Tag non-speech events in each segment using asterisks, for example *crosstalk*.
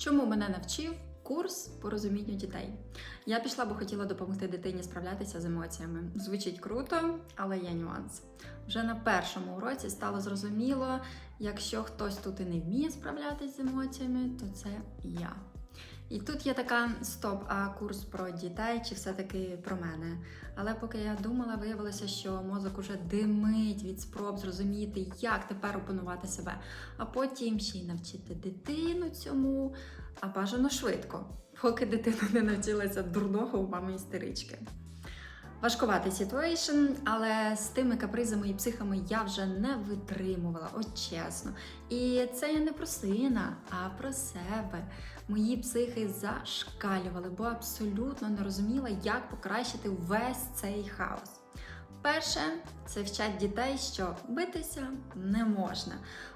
Чому мене навчив курс по розумінню дітей? Я пішла, бо хотіла допомогти дитині справлятися з емоціями. Звучить круто, але є нюанс. Вже на першому уроці стало зрозуміло, якщо хтось тут і не вміє справлятися з емоціями, то це я. І тут є така стоп, а курс про дітей чи все-таки про мене. Але поки я думала, виявилося, що мозок уже димить від спроб зрозуміти, як тепер опанувати себе, а потім ще й навчити дитину цьому, а бажано швидко, поки дитина не навчилася дурного у мами істерички. Важкуватий ситуейшн, але з тими капризами і психами я вже не витримувала, от чесно. І це я не про сина, а про себе. Мої психи зашкалювали, бо абсолютно не розуміла, як покращити весь цей хаос. Перше, це вчать дітей, що битися не можна.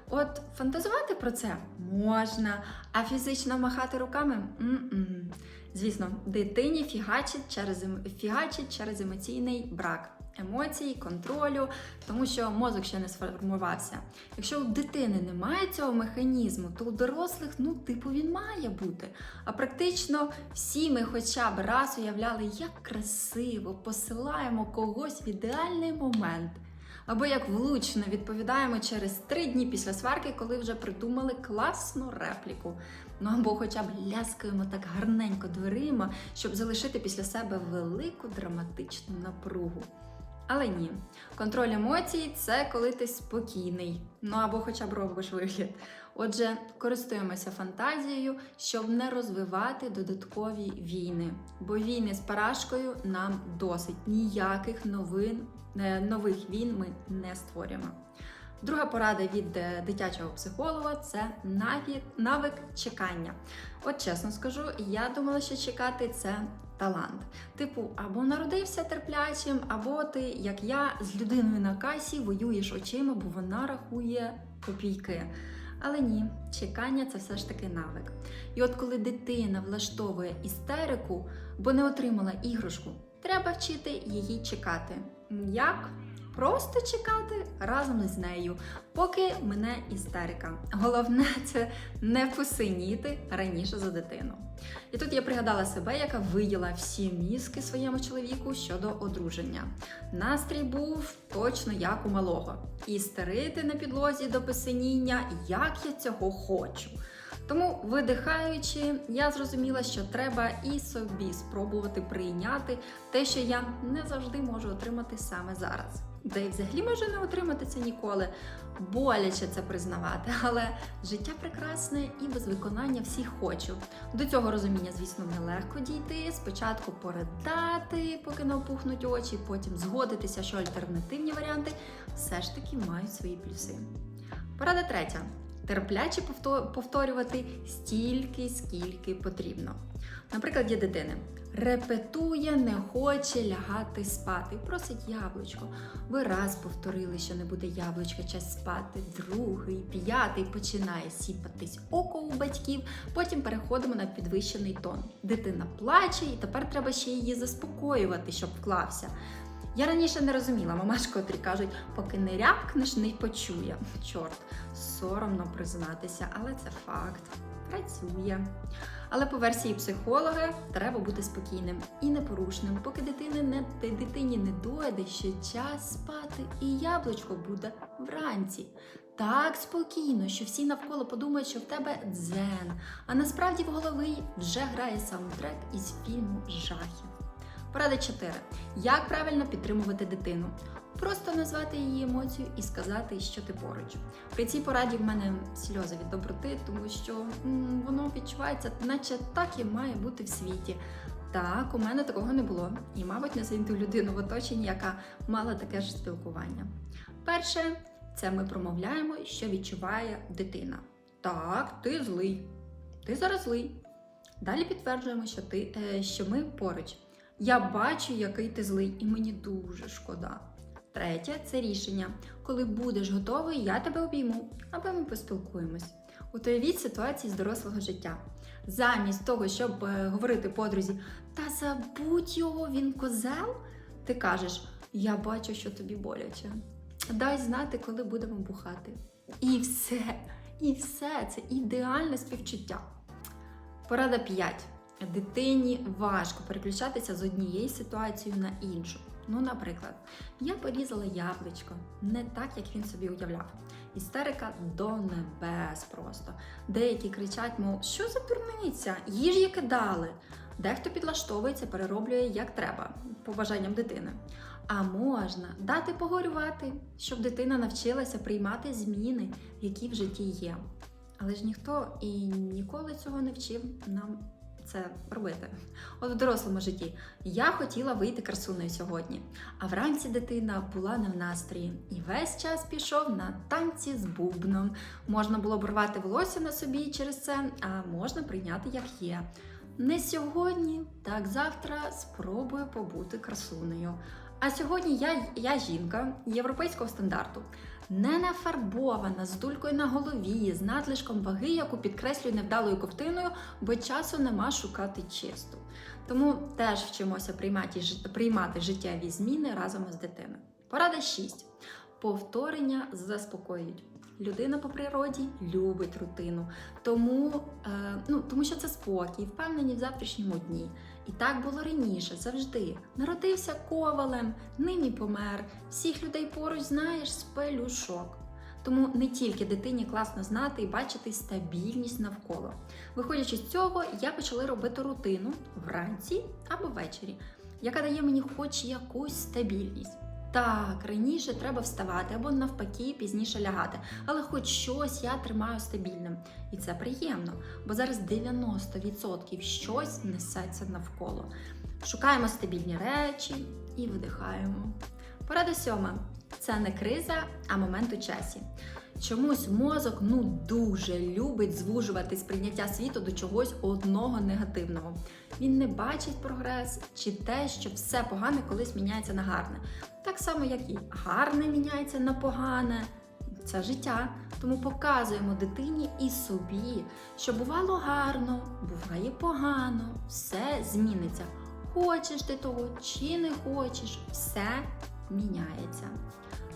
От фантазувати про це можна, а фізично махати руками м-м. Звісно, дитині фігачить через, ем- фігачить через емоційний брак емоцій, контролю, тому що мозок ще не сформувався. Якщо у дитини немає цього механізму, то у дорослих, ну, типу, він має бути. А практично всі ми хоча б раз уявляли, як красиво посилаємо когось в ідеальний момент. Або як влучно відповідаємо через три дні після сварки, коли вже придумали класну репліку. Ну або хоча б ляскаємо так гарненько дверима, щоб залишити після себе велику драматичну напругу. Але ні, контроль емоцій це коли ти спокійний, ну або хоча б робиш вигляд. Отже, користуємося фантазією, щоб не розвивати додаткові війни. Бо війни з парашкою нам досить ніяких новин, е, нових війн ми не створюємо. Друга порада від е, дитячого психолога це навик чекання. От чесно скажу, я думала, що чекати це талант. Типу, або народився терплячим, або ти, як я, з людиною на касі воюєш очима, бо вона рахує копійки. Але ні, чекання це все ж таки навик. І от коли дитина влаштовує істерику, бо не отримала іграшку, треба вчити її чекати. Як? Просто чекати разом з нею, поки мене істерика. Головне це не посиніти раніше за дитину. І тут я пригадала себе, яка виділа всі мізки своєму чоловіку щодо одруження. Настрій був точно як у малого. Істерити на підлозі до посиніння, як я цього хочу. Тому, видихаючи, я зрозуміла, що треба і собі спробувати прийняти те, що я не завжди можу отримати саме зараз. Де й взагалі можу не отримати це ніколи. Боляче це признавати, *laughs* але життя прекрасне і без виконання всіх хочу. До цього розуміння, звісно, нелегко дійти. Спочатку поридати, поки не опухнуть очі, потім згодитися, що альтернативні варіанти все ж таки мають свої плюси. Порада третя. Терпляче повто- повторювати стільки, скільки потрібно. Наприклад, є дитини. Репетує, не хоче лягати спати. Просить яблучко. Ви раз повторили, що не буде яблучка час спати. Другий, п'ятий починає сіпатись око у батьків. Потім переходимо на підвищений тон. Дитина плаче, і тепер треба ще її заспокоювати, щоб вклався. Я раніше не розуміла, мамаш, котрі кажуть, поки не рявкнеш, не почує. Чорт, соромно признатися, але це факт. Працює. Але по версії психолога треба бути спокійним і непорушним, поки дитини не дитині не дойде, що час спати, і яблучко буде вранці. Так спокійно, що всі навколо подумають, що в тебе дзен, а насправді в голові вже грає саундтрек із фільму жахів. Порада 4. Як правильно підтримувати дитину? Просто назвати її емоцію і сказати, що ти поруч. При цій пораді в мене сльози від доброти, тому що воно відчувається, наче так і має бути в світі. Так, у мене такого не було, і, мабуть, не знайду людину в оточенні, яка мала таке ж спілкування. Перше, це ми промовляємо, що відчуває дитина. Так, ти злий. Ти зараз злий. Далі підтверджуємо, що, ти, е, що ми поруч. Я бачу, який ти злий, і мені дуже шкода. Третє це рішення. Коли будеш готовий, я тебе обійму, або ми поспілкуємось. От уявіть ситуації з дорослого життя. Замість того, щоб е, говорити подрузі, та забудь його, він козел, ти кажеш: Я бачу, що тобі боляче. Дай знати, коли будемо бухати. І все, і все це ідеальне співчуття. Порада 5. Дитині важко переключатися з однієї ситуації на іншу. Ну, наприклад, я порізала яблучко не так, як він собі уявляв. Істерика до небес просто. Деякі кричать, мов, що за дурниця? Їж яке дали. Дехто підлаштовується, перероблює як треба, по бажанням дитини. А можна дати погорювати, щоб дитина навчилася приймати зміни, які в житті є. Але ж ніхто і ніколи цього не вчив нам це робити. От в дорослому житті я хотіла вийти красуною сьогодні, а вранці дитина була не в настрої і весь час пішов на танці з бубном. Можна було б рвати волосся на собі через це, а можна прийняти як є. Не сьогодні, так завтра спробую побути красунею. А сьогодні я, я жінка європейського стандарту, не нафарбована, з дулькою на голові, з надлишком ваги, яку підкреслюю невдалою ковтиною, бо часу нема шукати чисту. Тому теж вчимося приймати, приймати життєві зміни разом із дитиною. Порада 6. Повторення заспокоюють. Людина по природі любить рутину, тому, е, ну, тому що це спокій, впевнені в завтрашньому дні. І так було раніше, завжди. Народився ковалем, нині помер. Всіх людей поруч знаєш з пелюшок. Тому не тільки дитині класно знати і бачити стабільність навколо. Виходячи з цього, я почала робити рутину вранці або ввечері, яка дає мені хоч якусь стабільність. Так, раніше треба вставати або навпаки пізніше лягати, але хоч щось я тримаю стабільним. І це приємно, бо зараз 90% щось несеться навколо. Шукаємо стабільні речі і видихаємо. Порада сьома це не криза, а момент у часі. Чомусь мозок ну дуже любить звужувати сприйняття світу до чогось одного негативного. Він не бачить прогрес чи те, що все погане колись міняється на гарне. Так само, як і гарне міняється на погане. Це життя. Тому показуємо дитині і собі, що бувало гарно, буває погано, все зміниться. Хочеш ти того чи не хочеш, все міняється.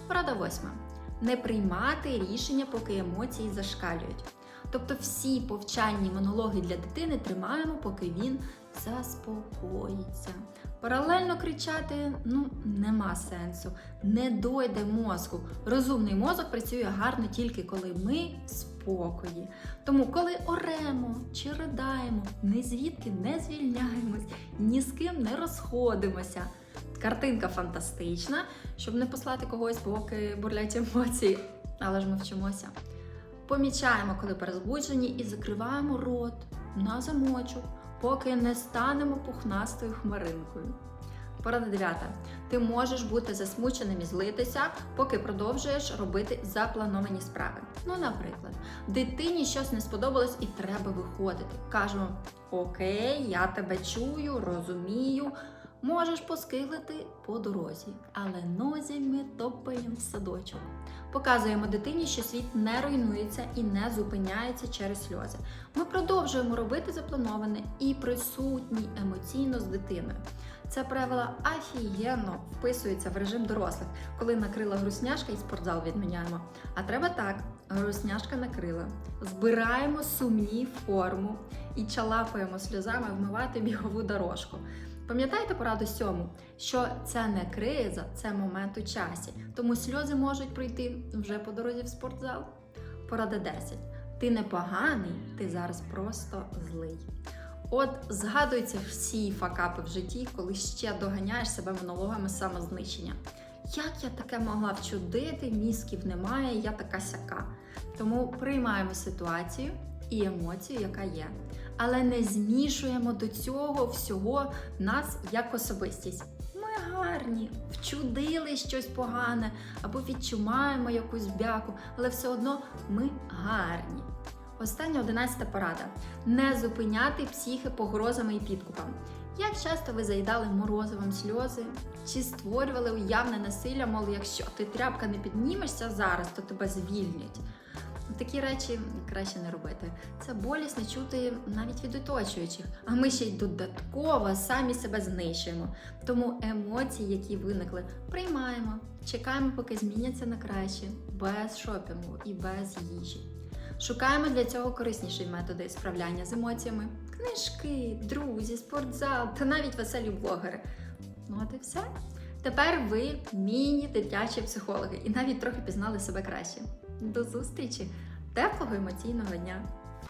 Порада восьма. Не приймати рішення, поки емоції зашкалюють. Тобто всі повчальні монологи для дитини тримаємо, поки він заспокоїться. Паралельно кричати ну нема сенсу, не дойде мозку. Розумний мозок працює гарно тільки коли ми в спокої. Тому, коли оремо чи riдаємо, ні звідки не звільняємось, ні з ким не розходимося. Картинка фантастична, щоб не послати когось, поки бурлять емоції, але ж ми вчимося. Помічаємо, коли перезбуджені, і закриваємо рот на замочок, поки не станемо пухнастою хмаринкою. Порада дев'ята. Ти можеш бути засмученим і злитися, поки продовжуєш робити заплановані справи. Ну, наприклад, дитині щось не сподобалось і треба виходити. Кажемо: Окей, я тебе чую, розумію. Можеш поскиглити по дорозі, але нозі ми топаємо в садочок. Показуємо дитині, що світ не руйнується і не зупиняється через сльози. Ми продовжуємо робити заплановане і присутні емоційно з дитиною. Це правило офігенно вписується в режим дорослих, коли накрила грусняшка і спортзал відміняємо. А треба так: грусняшка накрила. Збираємо сумні форму і чалапаємо сльозами вмивати бігову дорожку. Пам'ятаєте пораду сьому, що це не криза, це момент у часі. Тому сльози можуть пройти вже по дорозі в спортзал. Порада 10. Ти не поганий, ти зараз просто злий. От згадуються всі факапи в житті, коли ще доганяєш себе монологами самознищення. Як я таке могла вчудити, мізків немає, я така сяка. Тому приймаємо ситуацію і емоцію, яка є. Але не змішуємо до цього всього нас як особистість. Ми гарні, вчудили щось погане або відчуваємо якусь бяку, але все одно ми гарні. Остання одинадцята порада: не зупиняти психи погрозами і підкупами. Як часто ви заїдали морозивом сльози чи створювали уявне насилля, мов якщо ти тряпка не піднімешся зараз, то тебе звільнять. Такі речі краще не робити. Це болісно чути навіть від оточуючих. А ми ще й додатково самі себе знищуємо. Тому емоції, які виникли, приймаємо, чекаємо, поки зміняться на краще, без шопінгу і без їжі. Шукаємо для цього корисніші методи справляння з емоціями: книжки, друзі, спортзал та навіть веселі блогери. Ну от і все. Тепер ви міні-дитячі психологи і навіть трохи пізнали себе краще. До зустрічі! Теплого емоційного дня!